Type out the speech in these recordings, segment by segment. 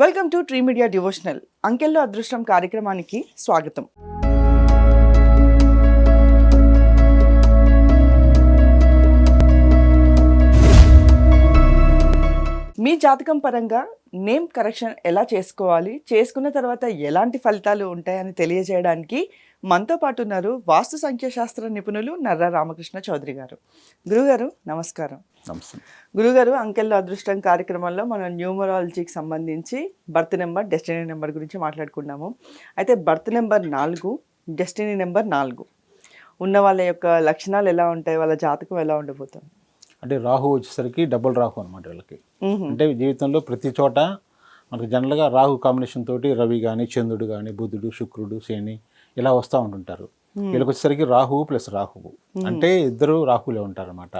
Welcome to tree media devotional. అంకెల్లో అదృష్టం కార్యక్రమానికి స్వాగతం. మీ జాతకం పరంగా నేమ్ కరెక్షన్ ఎలా చేసుకోవాలి? చేసుకున్న తర్వాత ఎలాంటి ఫలితాలు ఉంటాయని తెలియజేయడానికి మనతో పాటు ఉన్నారు వాస్తు సంఖ్యాశాస్త్ర నిపుణులు నర్రా రామకృష్ణ చౌదరి గారు. గురుగారు నమస్కారం. నమస్తే. గురుగారు అంకెల్లో అదృష్టం కార్యక్రమంలో మనం న్యూమరాలజీకి సంబంధించి బర్త్ నెంబర్ డెస్టినీ నెంబర్ గురించి మాట్లాడుకున్నాము అయితే బర్త్ నెంబర్ నాలుగు డెస్టినీ నెంబర్ నాలుగు. ఉన్న వాళ్ళ యొక్క లక్షణాలు ఎలా ఉంటాయి? వాళ్ళ జాతకం ఎలా ఉండబోతుంది? అంటే రాహు వచ్చేసరికి డబుల్ రాహు అనమాట వీళ్ళకి. అంటే జీవితంలో ప్రతి చోట మనకు జనరల్గా రాహు కాంబినేషన్ తోటి రవి కానీ చంద్రుడు కానీ బుధుడు శుక్రుడు శని ఇలా వస్తూ ఉంటుంటారు. వీళ్ళకి వచ్చేసరికి రాహువు ప్లస్ రాహువు. అంటే ఇద్దరు రాహులే ఉంటారన్నమాట.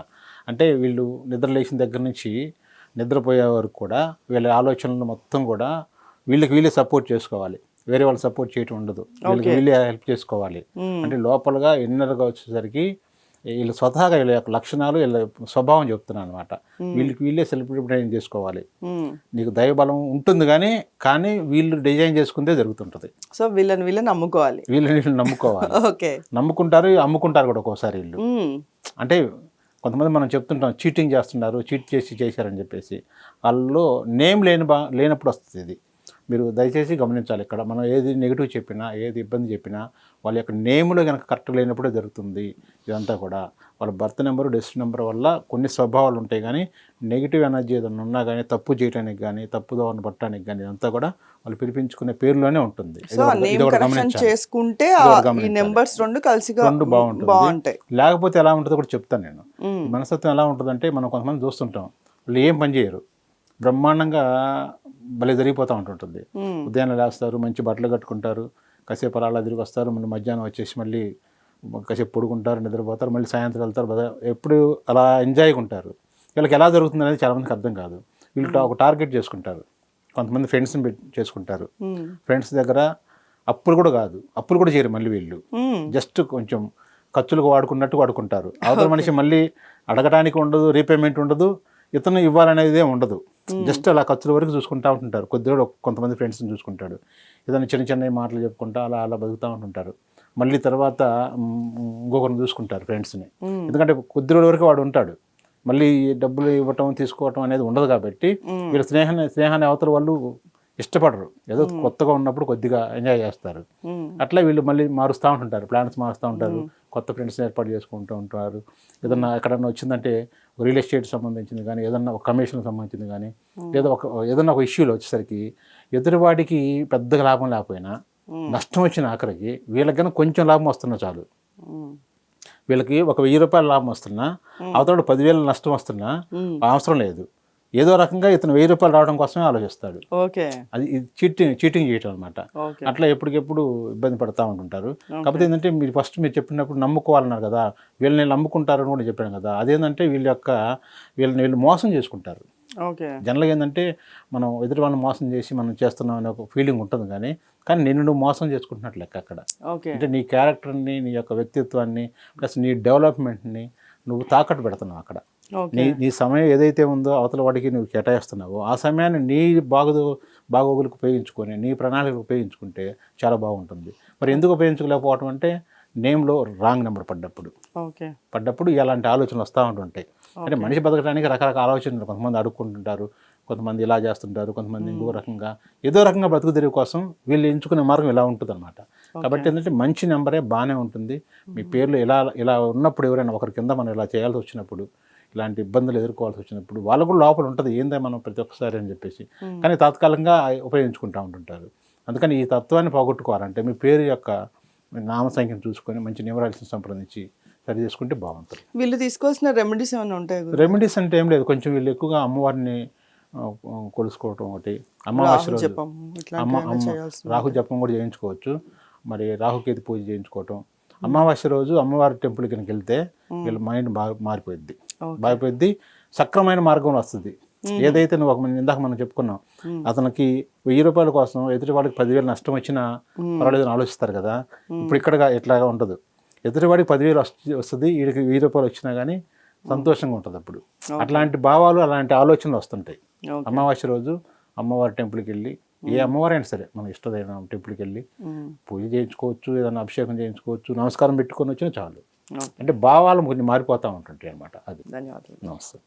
అంటే వీళ్ళు నిద్ర లేచిన దగ్గర నుంచి నిద్రపోయే వరకు కూడా వీళ్ళ ఆలోచనలు మొత్తం కూడా వీళ్ళకి వీళ్ళే సపోర్ట్ చేసుకోవాలి. వేరే వాళ్ళు సపోర్ట్ చేయటం ఉండదు. వీళ్ళకి వీళ్ళే హెల్ప్ చేసుకోవాలి. అంటే లోపలగా ఇన్నర్గా వచ్చేసరికి వీళ్ళ స్వతహాగా వీళ్ళ యొక్క లక్షణాలు వీళ్ళ స్వభావం చెప్తున్నాను అనమాట వీళ్ళకి వీళ్ళే సెల్ఫ్ డిపెండ్ చేసుకోవాలి. నీకు దైవబలం ఉంటుంది కానీ కానీ వీళ్ళు డిజైన్ చేసుకుందే జరుగుతుంటుంది. సో వీళ్ళని వీళ్ళని నమ్ముకోవాలి. వీళ్ళు వీళ్ళు నమ్ముకోవాలి. ఓకే. నమ్ముకుంటారు అమ్ముకుంటారు కూడా ఒక్కోసారి వీళ్ళు. అంటే కొంతమంది మనం చెప్తుంటాం చీటింగ్ చేస్తున్నారు చీట్ చేసి చేశారని చెప్పేసి. వాళ్ళలో నేమ్ లేని బా లేనప్పుడు వస్తుంది ఇది. మీరు దయచేసి గమనించాలి. ఇక్కడ మనం ఏది నెగిటివ్ చెప్పినా ఏది ఇబ్బంది చెప్పినా వాళ్ళ యొక్క నేమ్లో కనుక కరెక్ట్ లేనప్పుడే జరుగుతుంది ఇదంతా కూడా. వాళ్ళ బర్త్ నెంబర్ డెస్ట్ నెంబర్ వల్ల కొన్ని స్వభావాలు ఉంటాయి కానీ నెగిటివ్ ఎనర్జీ ఏదైనా ఉన్నా కానీ తప్పు చేయడానికి కానీ తప్పుదోవని పట్టడానికి కానీ ఇదంతా కూడా వాళ్ళు పిలిపించుకునే పేరులోనే ఉంటుంది. చేసుకుంటే. నెంబర్స్ రెండు కలిసిగా రెండు బాగుంటుంది. లేకపోతే ఎలా ఉంటుందో కూడా చెప్తాను నేను. మనస్తత్వం ఎలా ఉంటుందంటే మనం కొంతమంది చూస్తుంటాం. వాళ్ళు ఏం పని చేయరు. బ్రహ్మాండంగా భలే జరిగిపోతూ ఉంటుంటుంది. ఉదయాన్నే లేస్తారు మంచి బట్టలు కట్టుకుంటారు కాసేపు అలా తిరిగి వస్తారు మళ్ళీ మధ్యాహ్నం వచ్చేసి మళ్ళీ కాసేపు పడుకుంటారు నిద్రపోతారు మళ్ళీ సాయంత్రం వెళ్తారు ఎప్పుడు అలా ఎంజాయ్గా ఉంటారు వీళ్ళకి ఎలా జరుగుతుంది అనేది చాలామందికి అర్థం కాదు. వీళ్ళు టా- ఒక టార్గెట్ చేసుకుంటారు. కొంతమంది ఫ్రెండ్స్ని పెట్టి చేసుకుంటారు. ఫ్రెండ్స్ దగ్గర అప్పులు కూడా కాదు. అప్పులు కూడా చేయరు మళ్ళీ వీళ్ళు. జస్ట్ కొంచెం ఖర్చులకు వాడుకున్నట్టు వాడుకుంటారు. అవతల మనిషి మళ్ళీ అడగడానికి ఉండదు రీపేమెంట్ ఉండదు ఇతను ఇవ్వాలనేదే ఉండదు. జస్ట్ అలా ఖర్చుల వరకు చూసుకుంటా ఉంటుంటారు. కొద్దిగా కొంతమంది ఫ్రెండ్స్ని చూసుకుంటాడు. ఏదైనా చిన్న చిన్న మాటలు చెప్పుకుంటా అలా అలా బతుకుతూ ఉంటుంటారు. మళ్ళీ తర్వాత ఇంకొకరిని చూసుకుంటారు ఫ్రెండ్స్ని మ్మ్. ఎందుకంటే కొద్ది రోజుల వరకు వాడు ఉంటాడు. మళ్ళీ డబ్బులు ఇవ్వటం తీసుకోవటం అనేది ఉండదు కాబట్టి మ్మ్. వీళ్ళ స్నేహాన్ని స్నేహాన్ని అవతల వాళ్ళు ఇష్టపడరు. ఏదో కొత్తగా ఉన్నప్పుడు కొద్దిగా ఎంజాయ్ చేస్తారు. అట్లా వీళ్ళు మళ్ళీ మారుస్తూ ఉంటుంటారు. ప్లాన్స్ మారుస్తూ ఉంటారు. కొత్త ఫ్రెండ్స్ని ఏర్పాటు చేసుకుంటూ ఉంటారు ఏదన్నా ఎక్కడన్నా వచ్చిందంటే రియల్ ఎస్టేట్ సంబంధించింది కానీ ఏదన్నా ఒక కమిషన్ సంబంధించింది కానీ లేదా ఒక ఏదన్నా ఒక ఇష్యూలో వచ్చేసరికి ఎదురువాడికి పెద్దగా లాభం లేకపోయినా. నష్టం వచ్చిన ఆఖరికి వీళ్ళకి కన్నా కొంచెం లాభం వస్తున్నా చాలు. వీళ్ళకి ఒక వెయ్యి రూపాయల లాభం వస్తున్నా అవతల పదివేల నష్టం వస్తున్నా. అవసరం లేదు ఏదో రకంగా ఇతను వెయ్యి రూపాయలు రావడం కోసమే ఆలోచిస్తాడు. ఓకే. అది చీటింగ్ చీటింగ్ చేయటం అనమాట అట్లా ఎప్పటికెప్పుడు ఇబ్బంది పడుతూ ఉంటుంటారు. కాకపోతే ఏంటంటే మీరు ఫస్ట్ మీరు చెప్పినప్పుడు నమ్ముకోవాలన్నారు కదా వీళ్ళని నమ్ముకుంటారని కూడా చెప్పాను కదా అదేంటంటే వీళ్ళ యొక్క వీళ్ళని వీళ్ళు మోసం చేసుకుంటారు. ఓకే. జనరల్గా ఏంటంటే మనం ఎదుటి వాళ్ళని మోసం చేసి మనం చేస్తున్నాం అనే ఒక ఫీలింగ్ ఉంటుంది కానీ కానీ నిన్ను నువ్వు మోసం చేసుకుంటున్నట్లు లెక్క అక్కడ. ఓకే. అంటే నీ క్యారెక్టర్ని నీ యొక్క వ్యక్తిత్వాన్ని ప్లస్ నీ డెవలప్మెంట్ని నువ్వు తాకట్టు పెడుతున్నావు అక్కడ. నీ నీ సమయం ఏదైతే ఉందో అవతల వాడికి నువ్వు కేటాయిస్తున్నావో ఆ సమయాన్ని నీ బాగోదు బాగోగులకు ఉపయోగించుకొని నీ ప్రణాళికలు ఉపయోగించుకుంటే చాలా బాగుంటుంది. మరి ఎందుకు ఉపయోగించుకోలేకపోవటం అంటే నేమ్లో రాంగ్ నెంబర్ పడ్డప్పుడు. ఓకే. పడ్డప్పుడు ఇలాంటి ఆలోచనలు వస్తూ ఉంటుంటాయి. అంటే మనిషి బతకడానికి రకరకాల ఆలోచనలు కొంతమంది అడుక్కుంటుంటారు కొంతమంది ఇలా చేస్తుంటారు కొంతమంది ఇంకో రకంగా. ఏదో రకంగా బతుకు తెరువు కోసం వీళ్ళు ఎంచుకునే మార్గం ఇలా ఉంటుంది అనమాట కాబట్టి ఏంటంటే మంచి నెంబరే బాగానే ఉంటుంది. మీ పేర్లు ఇలా ఇలా ఉన్నప్పుడు ఎవరైనా ఒకరి కింద మనం ఇలా చేయాల్సి వచ్చినప్పుడు ఇలాంటి ఇబ్బందులు ఎదుర్కోవాల్సి వచ్చినప్పుడు వాళ్ళకు కూడా లోపల ఉంటుంది ఏందే మనం ప్రతి ఒక్కసారి అని చెప్పేసి. కానీ తాత్కాలికంగా ఉపయోగించుకుంటూ ఉంటుంటారు. అందుకని ఈ తత్వాన్ని పోగొట్టుకోవాలంటే మీ పేరు యొక్క నామ సంఖ్యను చూసుకొని మంచి న్యూమరాలజీని సంప్రదించి సరి చేసుకుంటే బాగుంటుంది. వీళ్ళు తీసుకోవాల్సిన రెమెడీస్ ఏమైనా ఉంటాయి రెమెడీస్ అంటే ఏం లేదు. కొంచెం వీళ్ళు ఎక్కువగా అమ్మవారిని కొలుసుకోవటం ఒకటి. అమావాస్య రోజు అమ్మ అమ్మ రాహు జపం కూడా చేయించుకోవచ్చు. మరి రాహుకేతు పూజ చేయించుకోవటం. అమావాస్య రోజు అమ్మవారి టెంపుల్ కనుక వెళ్తే వీళ్ళ మైండ్ బాగా మారిపోయింది మారిపోయింది సక్రమైన మార్గంలో వస్తుంది. ఏదైతే నువ్వు ఒక మన- ఇందాక మనం చెప్పుకున్నాం అతనికి వెయ్యి రూపాయల కోసం ఎదుటి వాడికి పదివేలు నష్టం వచ్చినా పర్వాలేదని ఆలోచిస్తారు కదా. ఇప్పుడు ఇక్కడ ఇట్లాగా ఉండదు ఎదుటివాడికి పదివేలు వస్తు వస్తుంది వీడికి వెయ్యి రూపాయలు వచ్చినా కానీ సంతోషంగా ఉంటుంది అప్పుడు. అట్లాంటి భావాలు అలాంటి ఆలోచనలు వస్తుంటాయి. అమావాస్య రోజు అమ్మవారి టెంపుల్కి వెళ్ళి ఏ అమ్మవారైనా సరే మన ఇష్టదైన టెంపుల్కి వెళ్ళి. పూజ చేయించుకోవచ్చు ఏదైనా అభిషేకం చేయించుకోవచ్చు నమస్కారం పెట్టుకొని వచ్చినా చాలు. అంటే భావాలు కొన్ని మారిపోతూ ఉంటుంటాయి అనమాట అది. ధన్యవాదాలు. నమస్తే.